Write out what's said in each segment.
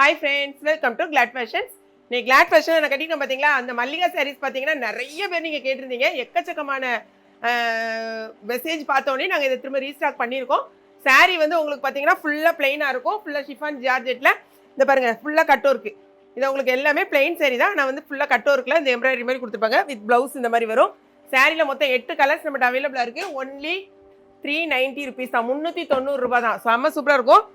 Hi friends welcome to glad fashions நீ Claude fashion நான் கட்டிட்டோம் பார்த்தீங்களா அந்த மல்லிகா சாரீஸ் பார்த்தீங்கன்னா நிறைய பேர் நீங்கள் கேட்டிருந்தீங்க. எக்கச்சக்கமான மெசேஜ் பார்த்தோன்னே நாங்கள் இதை திரும்ப ரீஸ்டாக் பண்ணியிருக்கோம். சாரீ வந்து உங்களுக்கு பார்த்தீங்கன்னா ஃபுல்லாக பிளெயினாக இருக்கும். ஃபுல்லாக ஷிஃபான் ஜார்ஜெட்டில் இந்த பாருங்கள் ஃபுல்லாக கட்டோ இருக்குது இது உங்களுக்கு எல்லாமே பிளெயின் saree தான். நான் வந்து ஃபுல்லாக கட்டோ இருக்குல்ல இந்த எம்ப்ராய்டரி மாதிரி கொடுத்துருப்பாங்க. வித் ப்ளவுஸ் இந்த மாதிரி வரும். சாரியில் மொத்தம் எட்டு கலர்ஸ் நம்மகிட்ட அவைலபிளாக இருக்குது ஒன்லி த்ரீ நைன்ட்டி ருபீஸ் தான். முந்நூற்றி தொண்ணூறுரூபா தான். செம்ம சூப்பராக இருக்கும்.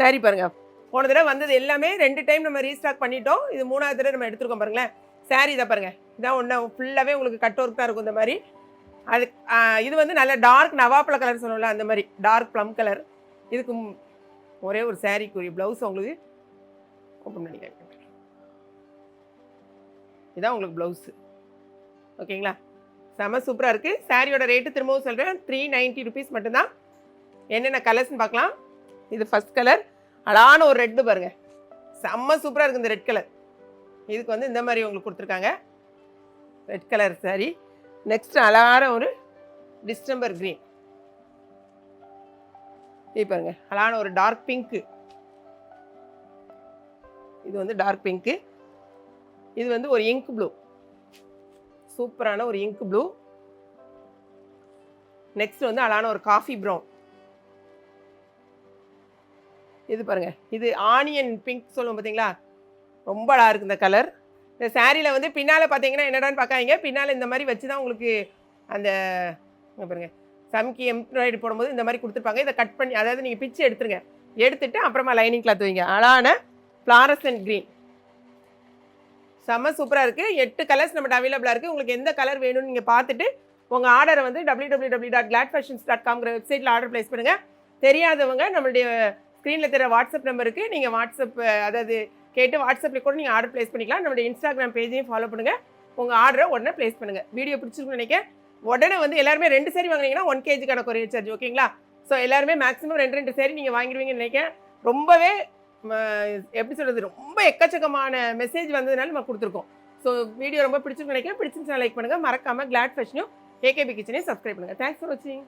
சாரி பாருங்கள் போன தடவை வந்தது எல்லாமே ரெண்டு டைம் நம்ம ரீஸ்டாக் பண்ணிட்டோம். இது மூணாவது தடவை நம்ம எடுத்துருக்கோம் பாருங்களேன். Saree இதை பாருங்க. இதான் ஒன்று ஃபுல்லாகவே உங்களுக்கு கட் ஒர்க் தான் இருக்கும் இந்த மாதிரி. அது இது வந்து நல்ல டார்க் நவாப்பழ கலர் சொல்லல அந்த மாதிரி. டார்க் ப்ளம் கலர் இதுக்கு ஒரே ஒரு சாரீக்குரிய ப்ளவுஸ் உங்களுக்கு ஓப்பன் பண்ணிக்கிறேன் இதான் உங்களுக்கு ப்ளவுஸு ஓகேங்களா? செம சூப்பராக இருக்குது சாரியோட ரேட்டு திரும்பவும் சொல்கிறேன் த்ரீ நைன்ட்டி ருபீஸ் மட்டும்தான். என்னென்ன கலர்ஸ்னு பார்க்கலாம். இது ஃபஸ்ட் கலர் அழகான ஒரு ரெட்டு பாருங்க. செம்ம சூப்பராக இருக்குது இந்த ரெட் கலர். இதுக்கு வந்து இந்த மாதிரி உங்களுக்கு கொடுத்துருக்காங்க. ரெட் கலர் சாரி நெக்ஸ்ட் அழகான ஒரு டிஸ்டம்பர் க்ரீன். இது பாருங்க. அழகான ஒரு டார்க் பிங்க்கு இது வந்து டார்க் பிங்க்கு இது வந்து ஒரு இங்க் ப்ளூ சூப்பரான ஒரு இங்க் ப்ளூ நெக்ஸ்ட் வந்து அழகான ஒரு காஃபி ப்ரௌன் இது பாருங்கள் இது ஆனியன் பிங்க் சொல்லுவோம் பார்த்தீங்களா ரொம்ப அழகாக இருக்கு இந்த கலர் இந்த சாரியில் வந்து பின்னால் பார்த்தீங்கன்னா என்னடான்னு பார்க்காதீங்க பின்னால் இந்த மாதிரி வச்சு தான் உங்களுக்கு அந்த இங்க பாருங்க. சம்கி எம்ப்ராய்டரி போடும்போது இந்த மாதிரி கொடுத்துருப்பாங்க. இதை கட் பண்ணி அதாவது நீங்கள் பிச்சு எடுத்துருங்க. எடுத்துட்டு அப்புறமா லைனிங் கிளாத் வைங்க. அழகான ஃப்ளாரசன் க்ரீன் செம்ம சூப்பராக இருக்குது எட்டு கலர்ஸ் நம்மகிட்ட அவைலபிளாக இருக்குது உங்களுக்கு எந்த கலர் வேணும்னு நீங்கள் பார்த்துட்டு உங்கள் ஆர்டரை வந்து W W W dot glad fashions dot காம்ங்கிற வெப்சைட்டில் ஆர்டர் ப்ளேஸ் பண்ணுங்கள் தெரியாதவங்க நம்மளுடைய ஸ்க்ரீனில் தெரிய வாட்ஸ்அப் நம்பருக்கு நீங்கள் வாட்ஸ்அப் அதாவது கேட்டு வாட்ஸ்அப்பில் கூட நீங்கள் ஆர்டர் ப்ளேஸ் பண்ணிக்கலாம். நம்மளுடைய இன்ஸ்டாகிராம் பேஜையும் ஃபாலோ பண்ணுங்கள் உங்கள் ஆர்டரை உடனே ப்ளேஸ் பண்ணுங்கள் வீடியோ பிடிச்சிருக்குன்னு நினைக்கிறேன். உடனே வந்து எல்லாருமே ரெண்டு சேரி வாங்குனீங்கன்னா ஒன் கேஜிக்கான கொரியர் சார்ஜ் ஓகேங்களா ஸோ எல்லாருமே மேக்ஸிமம் ரெண்டு ரெண்டு சேரி நீங்கள் வாங்கிடுவீங்கன்னு நினைக்கிறேன். ரொம்பவே எப்படி சொல்கிறது ரொம்ப எக்கச்சக்கமான மெசேஜ் வந்ததுனால நம்ம கொடுத்துருக்கோம். ஸோ வீடியோ ரொம்ப பிடிச்சிருக்கு நினைக்கிறேன். பிடிச்சிருந்துச்சுன்னா லைக் பண்ணுங்கள் மறக்காமல் கிளாட் ஃபேஷனும் ஏகேபி கிச்சனையும் சப்ஸ்கிரைப் பண்ணுங்கள் தேங்க்ஸ் ஃபார் வாட்சிங்